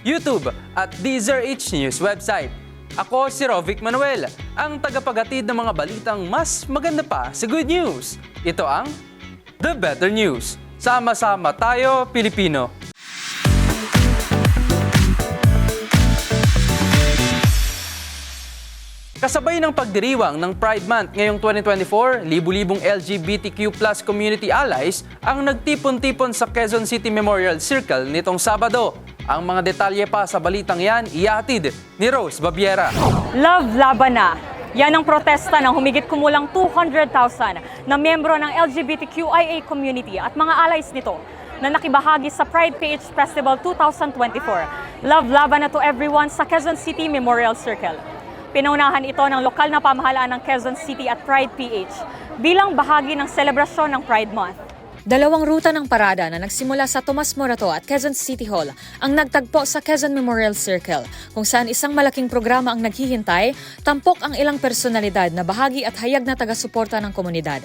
YouTube at DZRH News website. Ako si Rovic Manuel, ang tagapagatid ng mga balitang mas maganda pa sa good news. Ito ang The Better News. Sama-sama tayo, Pilipino. Kasabay ng pagdiriwang ng Pride Month ngayong 2024, libu-libong LGBTQ plus community allies ang nagtipon-tipon sa Quezon City Memorial Circle nitong Sabado. Ang mga detalye pa sa balitang yan, iatid ni Rose Babiera. Love Laban na. Yan ang protesta ng humigit kumulang 200,000 na miyembro ng LGBTQIA community at mga allies nito na nakibahagi sa Pride PH Festival 2024. Love Laban na to everyone sa Quezon City Memorial Circle. Pinaunahan ito ng lokal na pamahalaan ng Quezon City at Pride PH bilang bahagi ng selebrasyon ng Pride Month. Dalawang ruta ng parada na nagsimula sa Tomas Morato at Quezon City Hall ang nagtagpo sa Quezon Memorial Circle, kung saan isang malaking programa ang naghihintay, tampok ang ilang personalidad na bahagi at hayag na taga-suporta ng komunidad.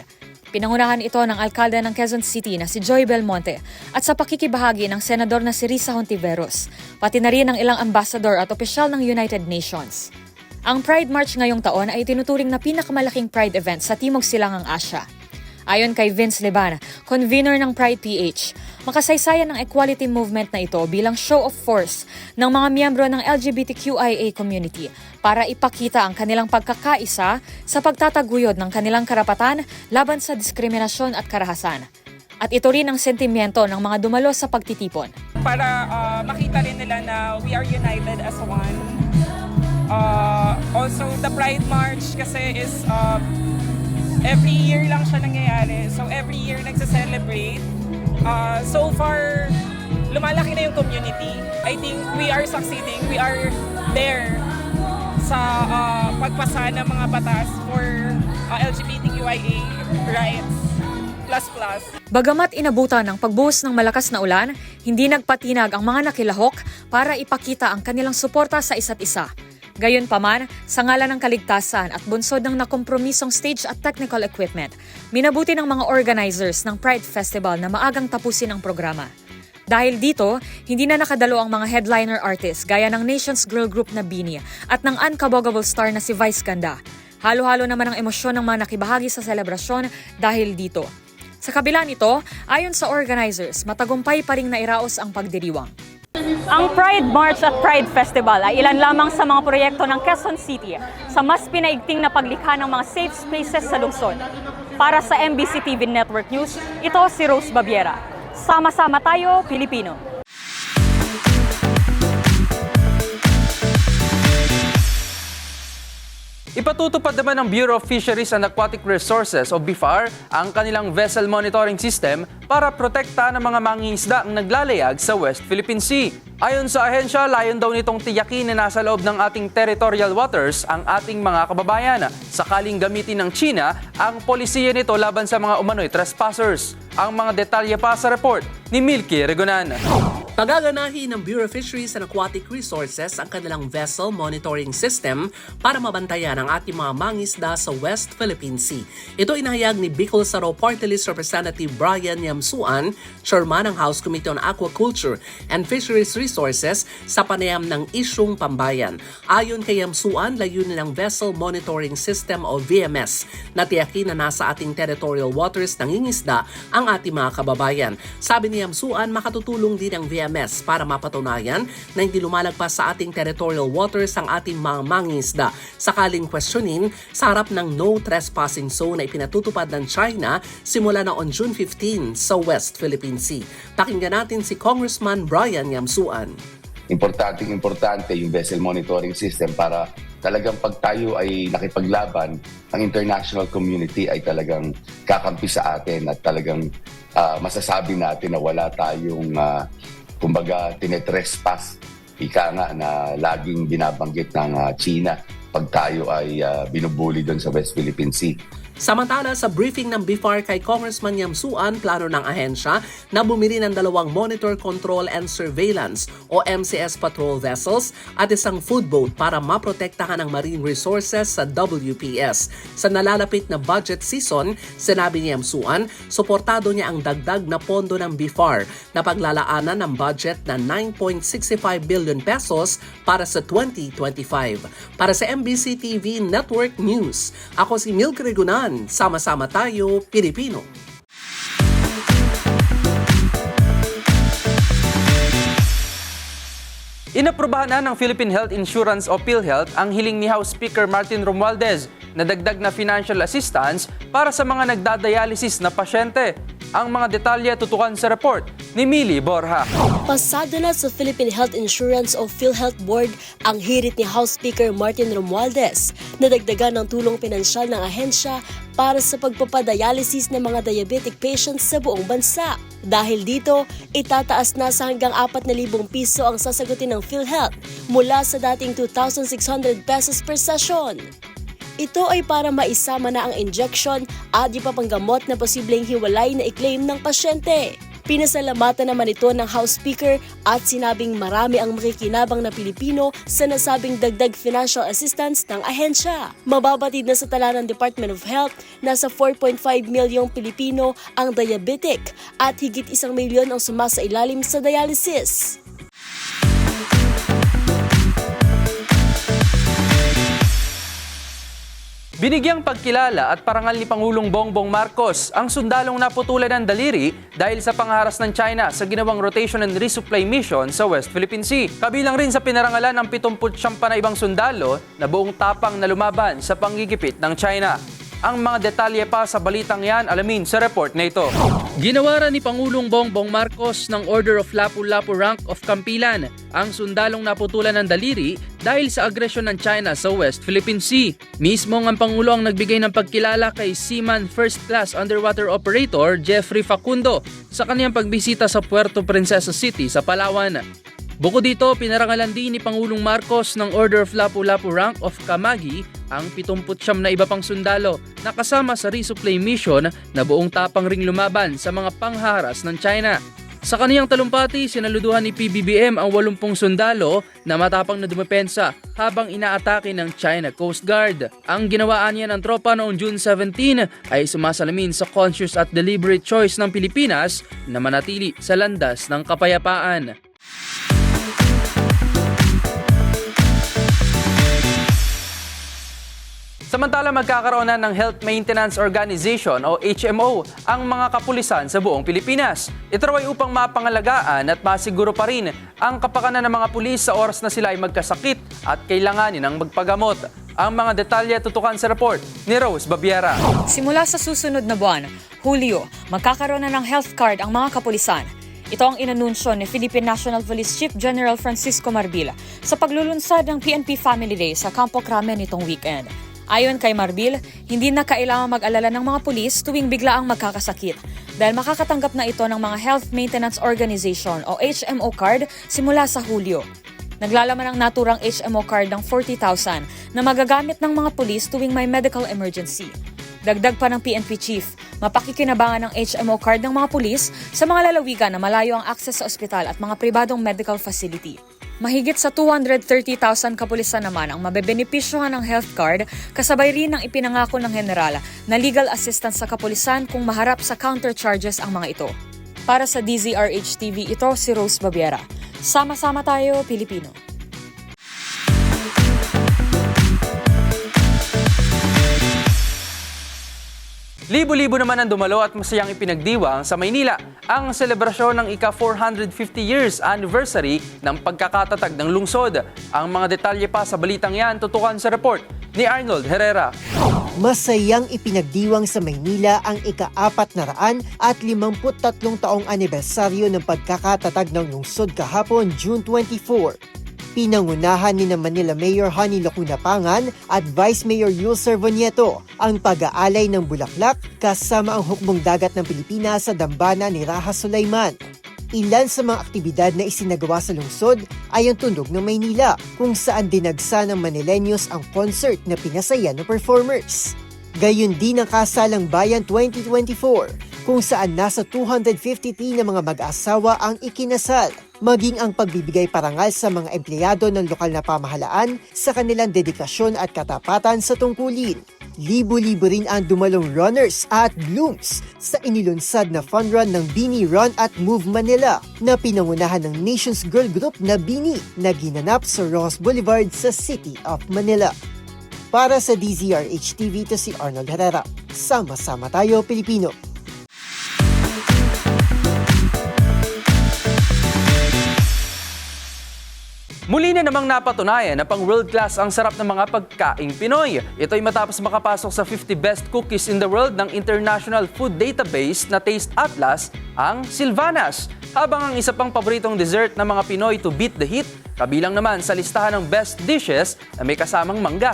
Pinangunahan ito ng alkalde ng Quezon City na si Joy Belmonte at sa pakikibahagi ng senador na si Risa Hontiveros, pati na rin ng ilang ambassador at opisyal ng United Nations. Ang Pride March ngayong taon ay tinuturing na pinakamalaking Pride event sa Timog Silangang Asya. Ayon kay Vince Liban, convener ng Pride PH, makasaysayan ng equality movement na ito bilang show of force ng mga miyembro ng LGBTQIA community para ipakita ang kanilang pagkakaisa sa pagtataguyod ng kanilang karapatan laban sa diskriminasyon at karahasan. At ito rin ang sentimiento ng mga dumalo sa pagtitipon. para uh, makita rin nila na we are united as one. Uh, also, the Pride March kasi is uh, every year lang siya nangyayari. So, every year nagsa-celebrate. Uh, so far, lumalaki na yung community. I think we are succeeding. We are there sa uh, pagpasa ng mga batas for uh, LGBTQIA rights plus plus. Bagamat inabutan ng pagbuhos ng malakas na ulan, hindi nagpatinag ang mga nakilahok para ipakita ang kanilang suporta sa isa't isa. Gayunpaman, sa ngalan ng kaligtasan at bunsod ng nakompromisong stage at technical equipment, minabuti ng mga organizers ng Pride Festival na maagang tapusin ang programa. Dahil dito, hindi na nakadalo ang mga headliner artists gaya ng Nations Girl Group na Bini at ng unkabogable star na si Vice Ganda. Halo-halo naman ang emosyon ng mga nakibahagi sa selebrasyon dahil dito. Sa kabila nito, ayon sa organizers, matagumpay pa ring nairaos ang pagdiriwang. Ang Pride March at Pride Festival ay ilan lamang sa mga proyekto ng Quezon City sa mas pinaigting na paglikha ng mga safe spaces sa lungsod. Para sa MBC TV Network News, ito si Rose Babiera. Sama-sama tayo, Pilipino. Ipatutupad naman ng Bureau of Fisheries and Aquatic Resources o BIFAR ang kanilang vessel monitoring system para protekta ng mga mangingisda ang naglalayag sa West Philippine Sea. Ayon sa ahensya, layon daw nitong tiyakin na nasa loob ng ating territorial waters ang ating mga kababayan sakaling gamitin ng China ang polisiya nito laban sa mga umano'y trespassers. Ang mga detalye pa sa report ni Milky Regonan. Pagaganahin ng Bureau of Fisheries and Aquatic Resources ang kanilang vessel monitoring system para mabantayan ang ating mga mangisda sa West Philippine Sea. Ito inahayag ni Bicol Saro Party Representative Brian Yamsuan, chairman ng House Committee on Aquaculture and Fisheries Resources sa panayam ng isyong pambayan. Ayon kay Yamsuan, layunin ng Vessel Monitoring System o VMS na tiyakin na nasa ating territorial waters nangingisda ang ating mga kababayan. Sabi ni Yamsuan, makatutulong din ang VMS IMS para mapatunayan na hindi lumalagpas sa ating territorial waters ang ating mga mangingisda sakaling questionin sa harap ng no trespassing zone na ipinatutupad ng China simula na on June 15 sa West Philippine Sea. Pakinggan natin si Congressman Brian Yamsuan. importanteng importante yung vessel monitoring system para talagang pag tayo ay nakipaglaban, ang international community ay talagang kakampi sa atin at talagang ah, masasabi natin na wala tayong uh, kumbaga tinetrespass ika nga na laging binabanggit ng ah, China pag tayo ay ah, binubuli doon sa West Philippine Sea. Samantala sa briefing ng BIFAR kay Congressman Yamsuan, plano ng ahensya na bumili ng dalawang Monitor Control and Surveillance o MCS patrol vessels at isang food boat para maprotektahan ang marine resources sa WPS. Sa nalalapit na budget season, sinabi ni Yamsuan, suportado niya ang dagdag na pondo ng BIFAR na paglalaanan ng budget na 9.65 billion pesos para sa 2025. Para sa MBC TV Network News, ako si Milk Regunan. Sama-sama tayo, Pilipino. Inaprubahan na ng Philippine Health Insurance o PhilHealth ang hiling ni House Speaker Martin Romualdez na dagdag na financial assistance para sa mga nagdadialysis na pasyente. Ang mga detalye tutukan sa report ni Mili Borja. Pasado na sa Philippine Health Insurance o PhilHealth Board ang hirit ni House Speaker Martin Romualdez na dagdagan ng tulong pinansyal ng ahensya para sa pagpapadialysis ng mga diabetic patients sa buong bansa. Dahil dito, itataas na sa hanggang 4,000 piso ang sasagutin ng PhilHealth mula sa dating 2,600 pesos per session. Ito ay para maisama na ang injection at iba pang gamot na posibleng hiwalay na i-claim ng pasyente. Pinasalamatan naman ito ng House Speaker at sinabing marami ang makikinabang na Pilipino sa nasabing dagdag financial assistance ng ahensya. Mababatid na sa tala ng Department of Health, nasa 4.5 milyong Pilipino ang diabetic at higit isang milyon ang sumasailalim sa dialysis. Binigyang pagkilala at parangal ni Pangulong Bongbong Marcos ang sundalong naputulan ng daliri dahil sa pangharas ng China sa ginawang rotation and resupply mission sa West Philippine Sea. Kabilang rin sa pinarangalan ng 79 pa na ibang sundalo na buong tapang na lumaban sa panggigipit ng China. Ang mga detalye pa sa balitang yan alamin sa report na ito. Ginawaran ni Pangulong Bongbong Marcos ng Order of Lapu-Lapu Rank of Kampilan ang sundalong naputulan ng daliri dahil sa agresyon ng China sa West Philippine Sea. Mismo ang Pangulo ang nagbigay ng pagkilala kay Seaman First Class Underwater Operator Jeffrey Facundo sa kaniyang pagbisita sa Puerto Princesa City sa Palawan. Bukod dito, pinarangalan din ni Pangulong Marcos ng Order of Lapu-Lapu Rank of Kamagi ang 79 na iba pang sundalo na kasama sa resupply mission na buong tapang ring lumaban sa mga pangharas ng China. Sa kaniyang talumpati, sinaluduhan ni PBBM ang 80 sundalo na matapang na dumepensa habang inaatake ng China Coast Guard. Ang ginawaan niya ng tropa noong June 17 ay sumasalamin sa conscious at deliberate choice ng Pilipinas na manatili sa landas ng kapayapaan. Samantala magkakaroon na ng Health Maintenance Organization o HMO ang mga kapulisan sa buong Pilipinas. Ito upang mapangalagaan at masiguro pa rin ang kapakanan ng mga pulis sa oras na sila ay magkasakit at kailanganin ng magpagamot. Ang mga detalye tutukan sa report ni Rose Babiera. Simula sa susunod na buwan, Hulyo, magkakaroon na ng health card ang mga kapulisan. Ito ang inanunsyo ni Philippine National Police Chief General Francisco Marbila sa paglulunsad ng PNP Family Day sa Campo Crame nitong weekend. Ayon kay Marbil, hindi na kailangan mag-alala ng mga pulis tuwing bigla ang magkakasakit dahil makakatanggap na ito ng mga Health Maintenance Organization o HMO card simula sa Hulyo. Naglalaman ang naturang HMO card ng 40,000 na magagamit ng mga pulis tuwing may medical emergency. Dagdag pa ng PNP chief, mapakikinabangan ng HMO card ng mga pulis sa mga lalawigan na malayo ang akses sa ospital at mga pribadong medical facility. Mahigit sa 230,000 kapulisan naman ang mabebenepisyohan ng health card kasabay rin ng ipinangako ng general na legal assistance sa kapulisan kung maharap sa counter charges ang mga ito. Para sa DZRH TV, ito si Rose Babiera. Sama-sama tayo, Pilipino. Libo-libo naman ang dumalo at masayang ipinagdiwang sa Maynila ang selebrasyon ng ika-450 years anniversary ng pagkakatatag ng lungsod. Ang mga detalye pa sa balitang yan tutukan sa report ni Arnold Herrera. Masayang ipinagdiwang sa Maynila ang ika-apat na raan at 53 taong anibersaryo ng pagkakatatag ng lungsod kahapon June 24. Pinangunahan ni na Manila Mayor Honey Lacuna Pangan at Vice Mayor Yul Servonieto ang pag-aalay ng bulaklak kasama ang hukbong dagat ng Pilipinas sa dambana ni Raha Sulaiman. Ilan sa mga aktibidad na isinagawa sa lungsod ay ang tunog ng Maynila kung saan dinagsa ng Manilenyos ang concert na pinasaya ng performers. Gayun din ang Kasalang Bayan 2024 kung saan nasa 253 na mga mag-asawa ang ikinasal maging ang pagbibigay parangal sa mga empleyado ng lokal na pamahalaan sa kanilang dedikasyon at katapatan sa tungkulin. Libo-libo rin ang dumalong runners at blooms sa inilunsad na fun run ng Bini Run at Move Manila na pinangunahan ng Nations Girl Group na Bini na ginanap sa Ross Boulevard sa City of Manila. Para sa DZRH TV to si Arnold Herrera. Sama-sama tayo Pilipino. Muli na namang napatunayan na pang world class ang sarap ng mga pagkaing Pinoy. Ito ay matapos makapasok sa 50 best cookies in the world ng International Food Database na Taste Atlas, ang Silvanas. Habang ang isa pang paboritong dessert ng mga Pinoy to beat the heat, kabilang naman sa listahan ng best dishes na may kasamang mangga.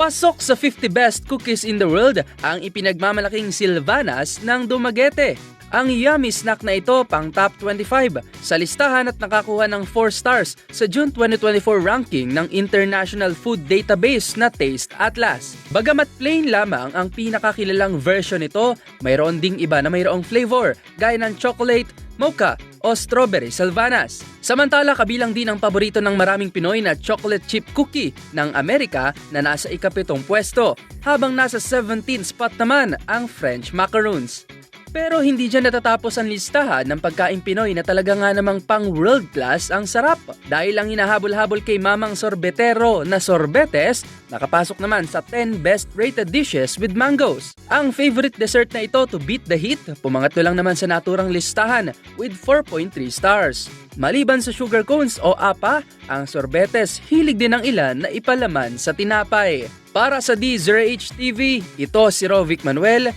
Pasok sa 50 best cookies in the world ang ipinagmamalaking Silvanas ng Dumaguete. Ang yummy snack na ito pang top 25 sa listahan at nakakuha ng 4 stars sa June 2024 ranking ng International Food Database na Taste Atlas. Bagamat plain lamang ang pinakakilalang version nito, mayroon ding iba na mayroong flavor gaya ng chocolate, mocha o strawberry salvanas. Samantala, kabilang din ang paborito ng maraming Pinoy na chocolate chip cookie ng Amerika na nasa ikapitong pwesto, habang nasa 17th spot naman ang French macaroons. Pero hindi dyan natatapos ang listahan ng pagkain Pinoy na talaga nga namang pang world class ang sarap. Dahil ang hinahabol-habol kay Mamang Sorbetero na sorbetes, nakapasok naman sa 10 best rated dishes with mangoes. Ang favorite dessert na ito to beat the heat, pumangatlo lang naman sa naturang listahan with 4.3 stars. Maliban sa sugar cones o apa, ang sorbetes hilig din ng ilan na ipalaman sa tinapay. Para sa DZRH TV, ito si Rovic Manuel,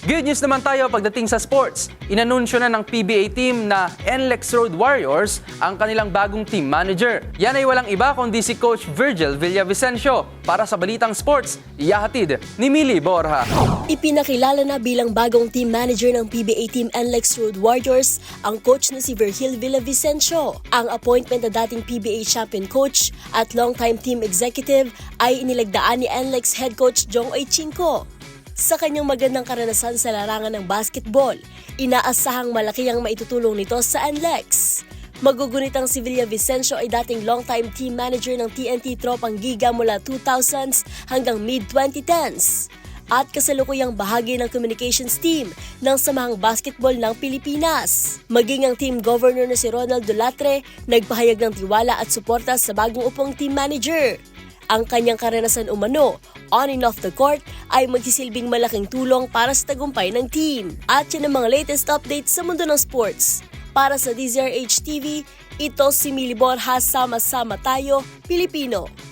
Good news naman tayo pagdating sa sports. Inanunsyo na ng PBA team na NLEX Road Warriors ang kanilang bagong team manager. Yan ay walang iba kundi si Coach Virgil Villavicencio. Para sa Balitang Sports, iyahatid ni Mili Borja. Ipinakilala na bilang bagong team manager ng PBA Team NLEX Road Warriors ang coach na si Virgil Villavicencio. Ang appointment na dating PBA champion coach at longtime team executive ay inilagdaan ni NLEX head coach Jong Oichinko. Sa kanyang magandang karanasan sa larangan ng basketball, inaasahang malaki ang maitutulong nito sa NLEX. Magugunit ang si Villavicencio ay dating longtime team manager ng TNT Tropang Giga mula 2000s hanggang mid-2010s at kasalukuyang bahagi ng communications team ng Samahang Basketball ng Pilipinas. Maging ang team governor na si Ronald Dolatre nagpahayag ng tiwala at suporta sa bagong upong team manager. Ang kanyang karanasan umano, on and off the court, ay magsisilbing malaking tulong para sa tagumpay ng team. At yan ang mga latest updates sa mundo ng sports. Para sa DZRH TV, ito si Mili Borja, sama-sama tayo, Pilipino.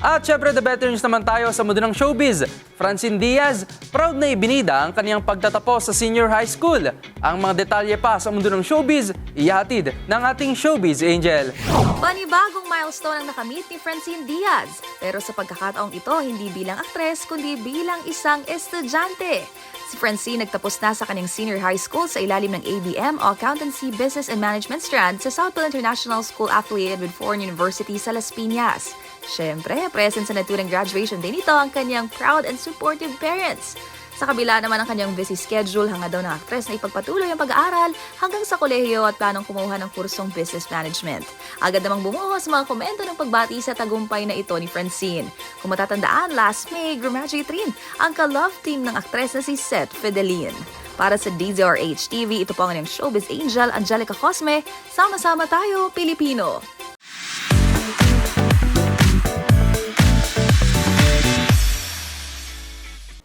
At syempre, the better news naman tayo sa mundo ng showbiz. Francine Diaz, proud na ibinida ang kaniyang pagtatapos sa senior high school. Ang mga detalye pa sa mundo ng showbiz, iyahatid ng ating showbiz angel. Panibagong milestone ang nakamit ni Francine Diaz. Pero sa pagkakataong ito, hindi bilang aktres, kundi bilang isang estudyante. Si Francine nagtapos na sa kanyang senior high school sa ilalim ng ABM o Accountancy Business and Management strand sa Southwell International School affiliated with Foreign University sa Las Piñas. Siyempre, present sa naturang graduation day nito ang kanyang proud and supportive parents. Sa kabila naman ng kanyang busy schedule, hanga daw ng aktres na ipagpatuloy ang pag-aaral hanggang sa kolehiyo at planong kumuha ng kursong business management. Agad namang bumuho sa mga komento ng pagbati sa tagumpay na ito ni Francine. Kung matatandaan, last May, graduate rin ang ka-love team ng aktres na si Seth Fidelin. Para sa DZRH TV, ito po ang inyong showbiz angel, Angelica Cosme. Sama-sama tayo, Pilipino!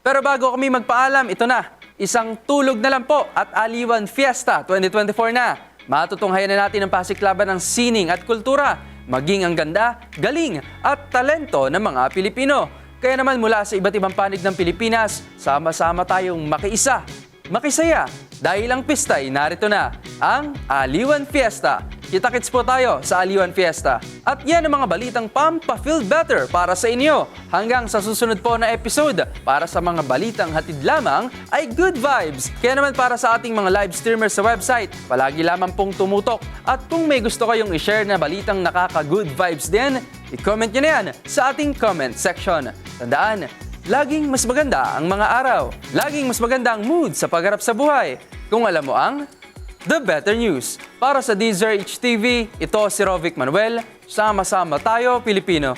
Pero bago kami magpaalam, ito na. Isang tulog na lang po at Aliwan Fiesta 2024 na. Matutunghayan na natin ang pasiklaban ng sining at kultura, maging ang ganda, galing at talento ng mga Pilipino. Kaya naman mula sa iba't ibang panig ng Pilipinas, sama-sama tayong makiisa, makisaya. Dahil ang pista ay narito na, ang Aliwan Fiesta. Kita-kits po tayo sa Aliwan Fiesta. At yan ang mga balitang pampa-feel better para sa inyo. Hanggang sa susunod po na episode, para sa mga balitang hatid lamang ay good vibes. Kaya naman para sa ating mga live streamers sa website, palagi lamang pong tumutok. At kung may gusto kayong i-share na balitang nakaka-good vibes din, i-comment nyo na yan sa ating comment section. Tandaan, laging mas maganda ang mga araw. Laging mas maganda ang mood sa pagharap sa buhay. Kung alam mo ang The Better News. Para sa DZRH TV, ito si Rovic Manuel. Sama-sama tayo, Pilipino.